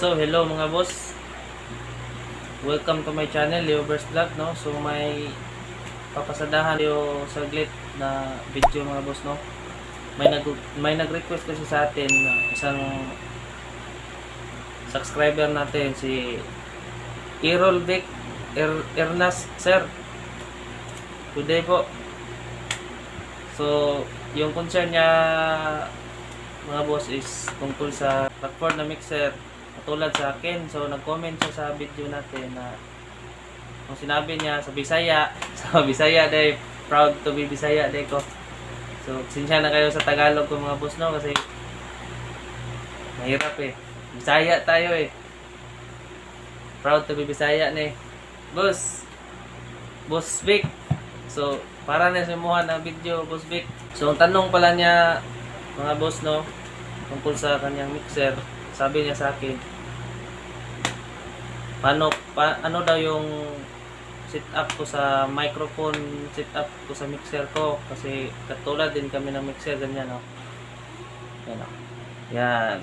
So, hello mga boss. Welcome to my channel, Leoverse Vlog, no? So, may papasadahan yung saglit na video mga boss, no? May nag may nag-request kasi sa atin na isang subscriber natin si Errol Vic er Ernas sir. Good day po. So, yung concern niya mga boss is tungkol sa Rockford na mixer katulad sa akin. So, nag-comment siya sa video natin na kung sinabi niya sa Bisaya, sa Bisaya day, proud to be Bisaya day ko. So, sinsya na kayo sa Tagalog ko mga boss no kasi mahirap eh. Bisaya tayo eh. Proud to be Bisaya ni. Boss. Boss Vic. So, para na simuhan ng video, Boss Vic. So, ang tanong pala niya, mga boss, no, tungkol sa kanyang mixer, sabi niya sa akin, paano, pa, ano daw yung setup ko sa microphone, setup ko sa mixer ko, kasi katulad din kami ng mixer, ganyan, no. Yan, no. Yan.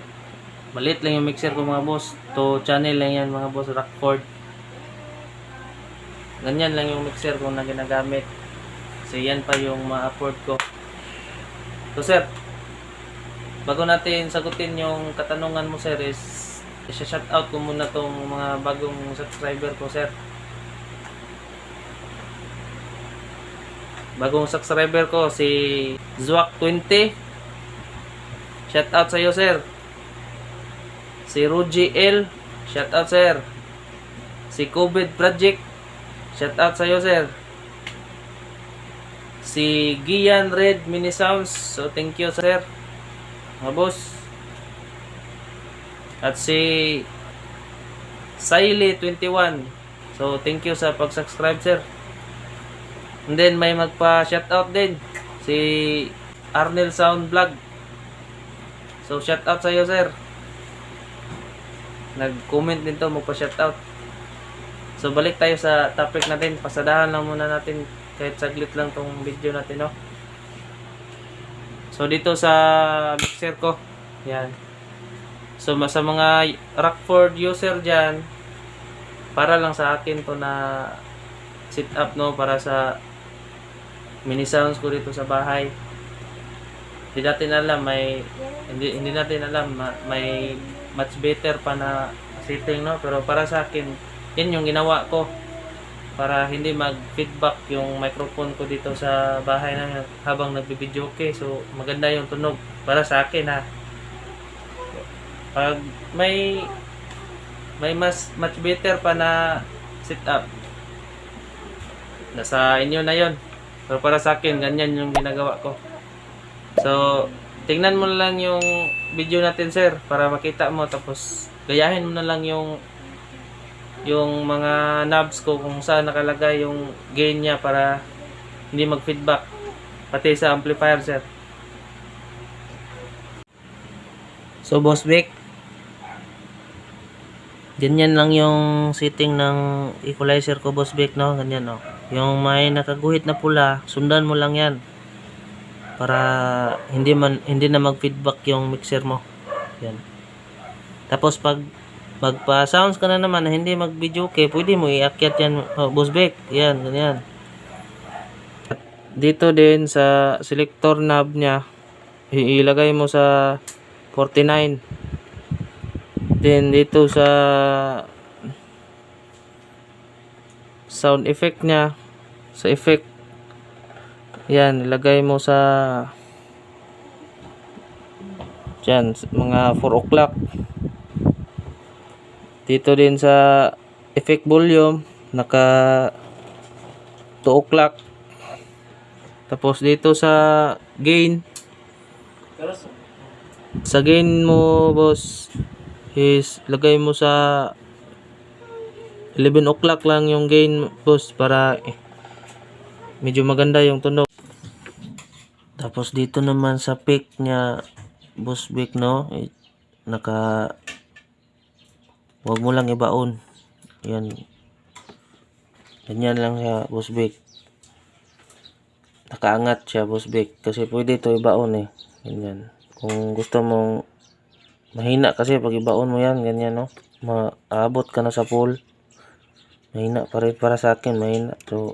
Malit lang yung mixer ko, mga boss. To channel lang yan, mga boss, Rockford. Ganyan lang yung mixer ko na ginagamit. Kasi yan pa yung ma-afford ko. So sir, bago natin sagutin yung katanungan mo sir is isa-shout out ko muna tong mga bagong subscriber ko sir. Bagong subscriber ko si Zwak20. Shout out sa iyo sir. Si Ruji L. Shout out sir. Si COVID Project. Shout out sa iyo sir si Gian Red Mini Sounds. So, thank you, sir. Mga boss. At si Siley21. So, thank you sa pag-subscribe, sir. And then, may magpa-shoutout din. Si Arnel Sound Vlog. So, shoutout sa iyo, sir. Nag-comment din to, magpa-shoutout. So, balik tayo sa topic natin. Pasadahan lang muna natin kahit saglit lang tong video natin, no? So, dito sa mixer ko, yan. So, sa mga Rockford user dyan, para lang sa akin to na sit up, no? Para sa mini sounds ko dito sa bahay. Hindi natin alam, may, hindi, hindi natin alam, ma- may much better pa na setting, no? Pero para sa akin, yan yung ginawa ko para hindi mag-feedback yung microphone ko dito sa bahay na habang nagbibideo okay. So, maganda yung tunog para sa akin ha. Pag may may mas much better pa na setup nasa inyo na yon pero para sa akin ganyan yung ginagawa ko so tingnan mo na lang yung video natin sir para makita mo tapos gayahin mo na lang yung yung mga knobs ko kung saan nakalagay yung gain niya para hindi mag-feedback pati sa amplifier sir. So boss Vic, ganyan lang yung setting ng equalizer ko boss Vic no, ganyan no. Yung may nakaguhit na pula, sundan mo lang yan para hindi man hindi na mag-feedback yung mixer mo. Yan. Tapos pag magpa-sounds ka na naman na hindi mag-video okay, pwede mo iakyat yan, oh, boss Beck. Yan, ganyan. Dito din sa selector knob niya, ilagay mo sa 49. Then dito sa sound effect niya, sa effect, yan, ilagay mo sa dyan, mga 4 o'clock. Dito din sa effect volume, naka 2 o'clock. Tapos dito sa gain, sa gain mo boss, is lagay mo sa 11 o'clock lang yung gain boss para eh, medyo maganda yung tunog. Tapos dito naman sa peak niya, boss Vic no, eh, naka Huwag mo lang ibaon. Yan. Ganyan lang siya, Boss Vic. Nakaangat siya, Boss Vic. Kasi pwede ito ibaon eh. Ganyan. Kung gusto mong Mahina kasi pag ibaon mo yan, ganyan no. Maabot ka na sa pool. Mahina pa rin para sa akin, mahina. So,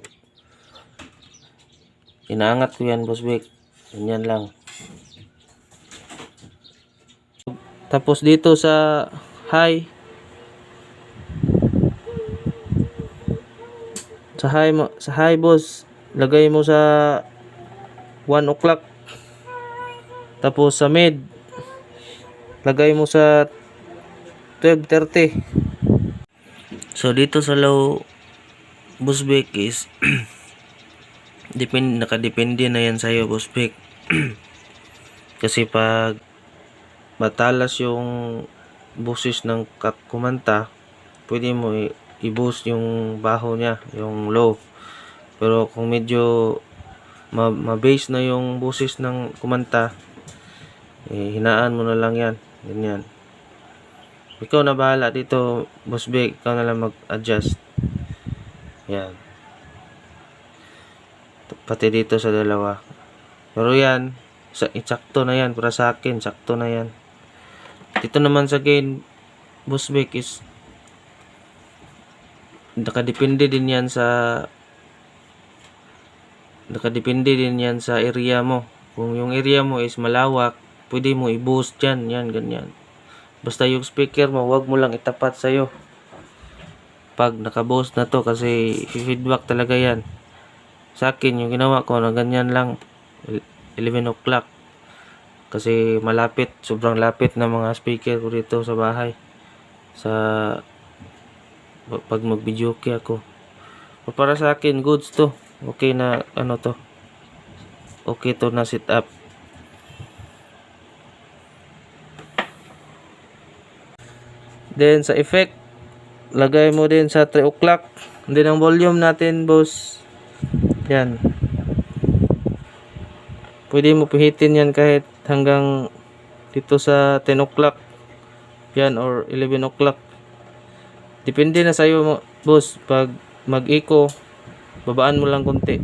inaangat ko yan, Boss Vic. Ganyan lang. Tapos dito sa high, sa high mo, sa high boss, lagay mo sa 1 o'clock. Tapos sa mid, lagay mo sa 12.30. So dito sa low boss Vic is depend nakadepende na yan sa iyo boss Vic. Kasi pag matalas yung boses ng kumanta, pwede mo i-boost yung baho niya, yung low. Pero kung medyo ma- ma-bass na yung boses ng kumanta, eh, hinaan mo na lang yan. Ganyan. Ikaw na bahala dito, Boss Big. Ikaw na lang mag-adjust. Yan. Pati dito sa dalawa. Pero yan, sa, sakto na yan. Para sa akin, sakto na yan. Dito naman sa gain, Boss Big is nakadepende din yan sa nakadepende din yan sa area mo. Kung yung area mo is malawak, pwede mo i-boost yan, yan, ganyan. Basta yung speaker mo, wag mo lang itapat sa'yo. Pag naka-boost na to, kasi feedback talaga yan. Sa akin, yung ginawa ko na ganyan lang, 11 o'clock. Kasi malapit, sobrang lapit na mga speaker ko dito sa bahay. Sa pag mag-video ako. Para sa akin, goods to. Okay na, ano to. Okay to na sit up. Then sa effect, lagay mo din sa 3 o'clock. Then ang volume natin, boss. Yan. Pwede mo pihitin yan kahit hanggang dito sa 10 o'clock. Yan or 11 o'clock. Depende na sa iyo, mo- boss. Pag mag-eco, babaan mo lang konti.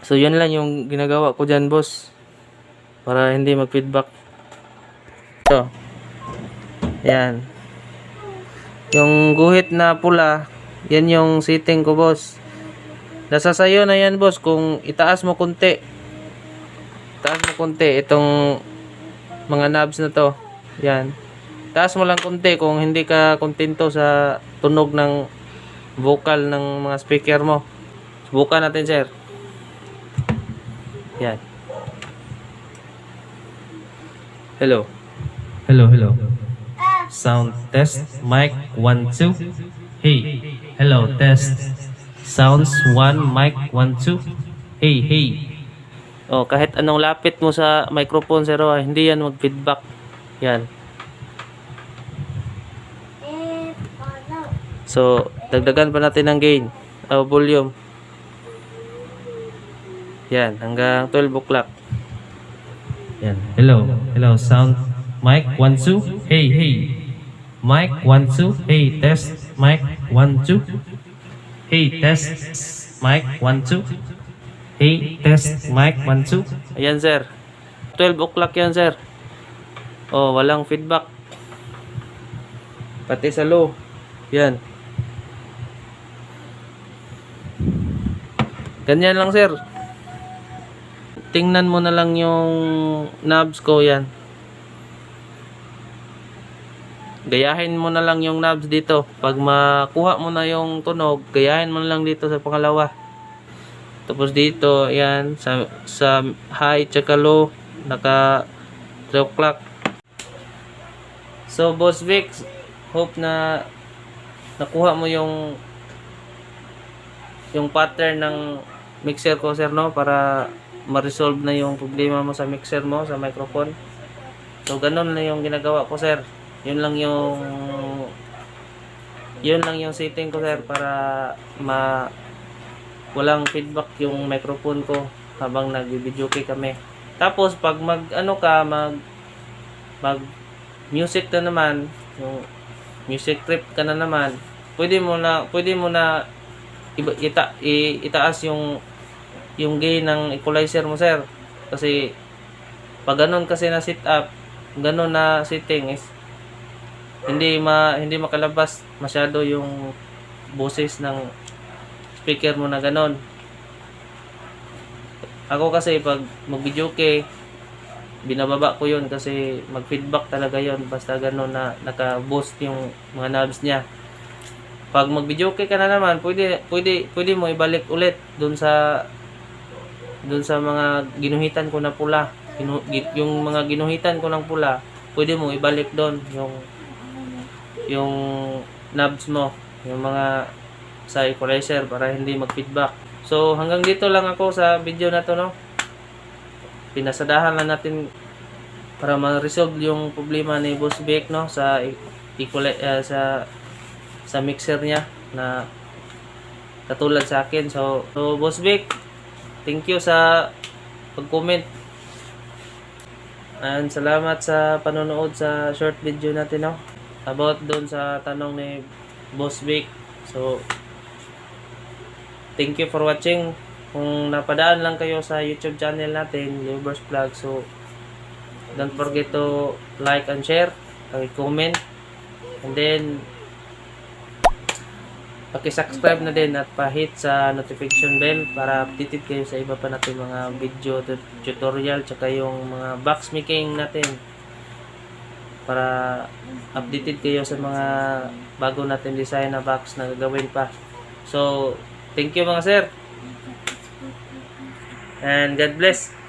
So, yan lang yung ginagawa ko dyan, boss. Para hindi mag-feedback. Ito. Yan. Yung guhit na pula, yan yung setting ko, boss. Nasa sayo na yan, boss. Kung itaas mo konti. Itaas mo konti. Itong mga knobs na to. Yan. Taas mo lang konti kung hindi ka kontento sa tunog ng vocal ng mga speaker mo. Subukan natin, sir. Yan. Hello. Hello, hello. Sound test. Mic 1, 2. Hey. Hello, test. Sounds 1, mic 1, 2. Hey, hey. Oh, kahit anong lapit mo sa microphone, sir, oh, hindi yan mag-feedback. Yan. So, dagdagan pa natin ng gain. O volume. Yan, hanggang 12 o'clock. Yan. Hello. Hello, sound. Mic 1, 2. Hey, hey. Mic 1, 2. Hey, test. Mic 1, 2. Hey, test. Mic 1, 2. Hey, test. Mic 1, 2. Ayan, sir. 12 o'clock yan, sir. Oh, walang feedback. Pati sa low. Yan. Ganyan lang, sir. Tingnan mo na lang yung knobs ko yan. Gayahin mo na lang yung knobs dito. Pag makuha mo na yung tunog, gayahin mo na lang dito sa pangalawa. Tapos dito, yan, sa, sa high tsaka low, naka 3 o'clock. So, Boss Vic, hope na nakuha mo yung yung pattern ng mixer ko sir no? Para ma-resolve na yung problema mo sa mixer mo sa microphone. So ganun na yung ginagawa ko sir. Yun lang yung yun lang yung setting ko sir para ma walang feedback yung microphone ko habang nag-video kami. Tapos pag mag ano ka mag mag music na naman yung music trip ka na naman pwede mo na pwede mo na iba, ita, i, itaas yung yung gain ng equalizer mo sir kasi pag ganun kasi na sit up ganun na setting is hindi ma hindi makalabas masyado yung boses ng speaker mo na ganun. Ako kasi pag mag-video kay binababa ko yun kasi mag-feedback talaga yon basta ganun na naka-boost yung mga knobs niya. Pag mag-video ka na naman, pwede pwede pwede mo ibalik ulit dun sa dun sa mga ginuhitan ko na pula. Ginu- gi- yung mga ginuhitan ko ng pula, pwede mo ibalik doon yung yung knobs mo, yung mga sa equalizer para hindi mag-feedback. So hanggang dito lang ako sa video na to no. Pinasadahan lang natin para ma-resolve yung problema ni Boss Beck no sa ah, sa sa mixer niya na katulad sa akin. So, so Boss Vic, thank you sa pag-comment. And salamat sa panonood sa short video natin no? about doon sa tanong ni Boss Vic. So, thank you for watching. Kung napadaan lang kayo sa YouTube channel natin, Livers Vlog, so don't forget to like and share, comment, and then Paki-subscribe na din at pa-hit sa notification bell para updated kayo sa iba pa natin mga video tut- tutorial tsaka yung mga box making natin para updated kayo sa mga bago natin design na box na gagawin pa. So, thank you mga sir. And God bless.